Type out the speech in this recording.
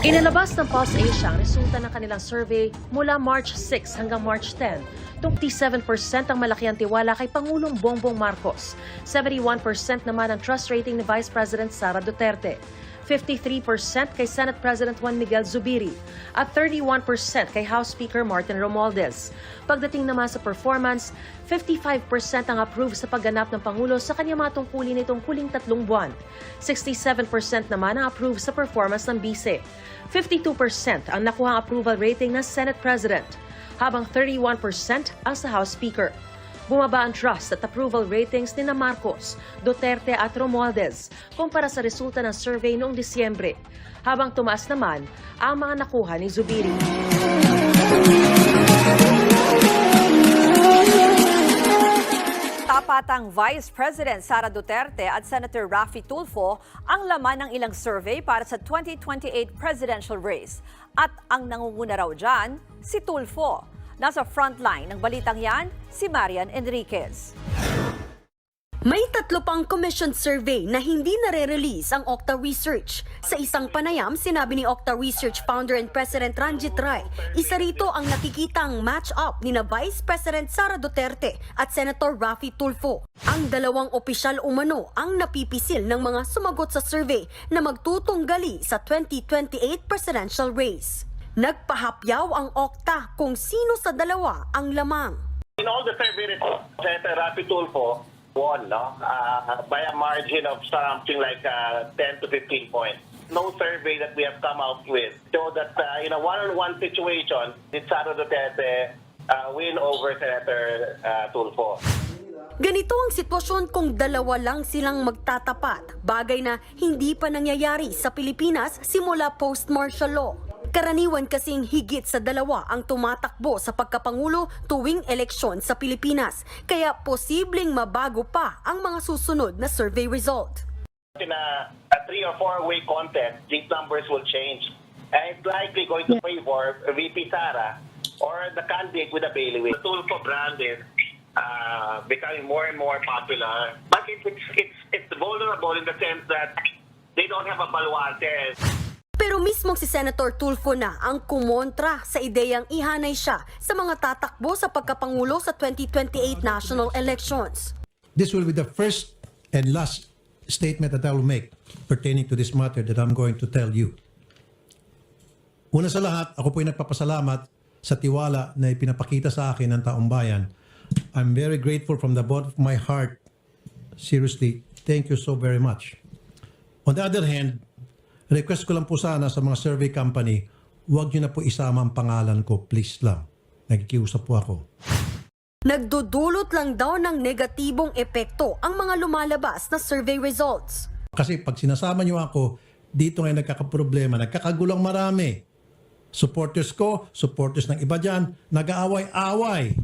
Inilabas ng Pulse Asia ang resulta ng kanilang survey mula March 6 hanggang March 10. 27% ang malaki ang tiwala kay Pangulong Bongbong Marcos. 71% naman ang trust rating ni Vice President Sara Duterte. 53% kay Senate President Juan Miguel Zubiri at 31% kay House Speaker Martin Romualdez. Pagdating naman sa performance, 55% ang approve sa pagganap ng Pangulo sa kanyang mga tungkulin nitong huling tatlong buwan. 67% naman ang approve sa performance ng bise. 52% ang nakuhang approval rating ng Senate President, habang 31% ang sa House Speaker. Bumaba ang trust at approval ratings ni na Marcos, Duterte at Romualdez kumpara sa resulta ng survey noong Disyembre, habang tumaas naman ang mga nakuha ni Zubiri. Tapatang Vice President Sara Duterte at Senator Raffy Tulfo ang laman ng ilang survey para sa 2028 presidential race. At ang nangunguna raw dyan, si Tulfo. Nasa frontline ng balitang yan, si Marian Enriquez. May tatlo pang commission survey na hindi nare-release ang Okta Research. Sa isang panayam, sinabi ni Okta Research founder and President Ranjit Rai, isa rito ang nakikitang match-up ni na Vice President Sara Duterte at Senator Raffy Tulfo. Ang dalawang opisyal umano ang napipisil ng mga sumagot sa survey na magtutunggali sa 2028 presidential race. Nagpahapyaw ang Okta kung sino sa dalawa ang lamang. In all the survey results, Senator Rapi Tulfo won no? Uh, by a margin of something like uh, 10 to 15 points. No survey that we have come out with show that uh, in a one-on-one situation, did Sara Duterte uh, win over Senator uh, Tulfo. Ganito ang sitwasyon kung dalawa lang silang magtatapat, bagay na hindi pa nangyayari sa Pilipinas simula post-martial law. Karaniwan kasing higit sa dalawa ang tumatakbo sa pagkapangulo tuwing eleksyon sa Pilipinas, kaya posibleng mabago pa ang mga susunod na survey result. In a, a three or four-way contest, these numbers will change. And it's likely going to favor VP Sara or the candidate with a bailiwick. Tulfo brand is uh, becoming more and more popular. But it's, it's, it's, it's vulnerable in the sense that they don't have a baluarte. Mismong si Senator Tulfo na ang kumontra sa ideyang ihanay siya sa mga tatakbo sa pagkapangulo sa 2028 national elections. This will be the first and last statement that I will make pertaining to this matter that I'm going to tell you. Una sa lahat, ako po'y nagpapasalamat sa tiwala na ipinapakita sa akin ng taong bayan. I'm very grateful from the bottom of my heart. Seriously, thank you so very much. On the other hand, request ko lang po sana sa mga survey company, huwag nyo na po isama ang pangalan ko, please lang. Nagkikiusap po ako. Nagdudulot lang daw ng negatibong epekto ang mga lumalabas na survey results. Kasi pag sinasama niyo ako, dito ngayon nagkakaproblema, nagkakagulang marami. Supporters ko, supporters ng iba dyan, nag-aaway-away.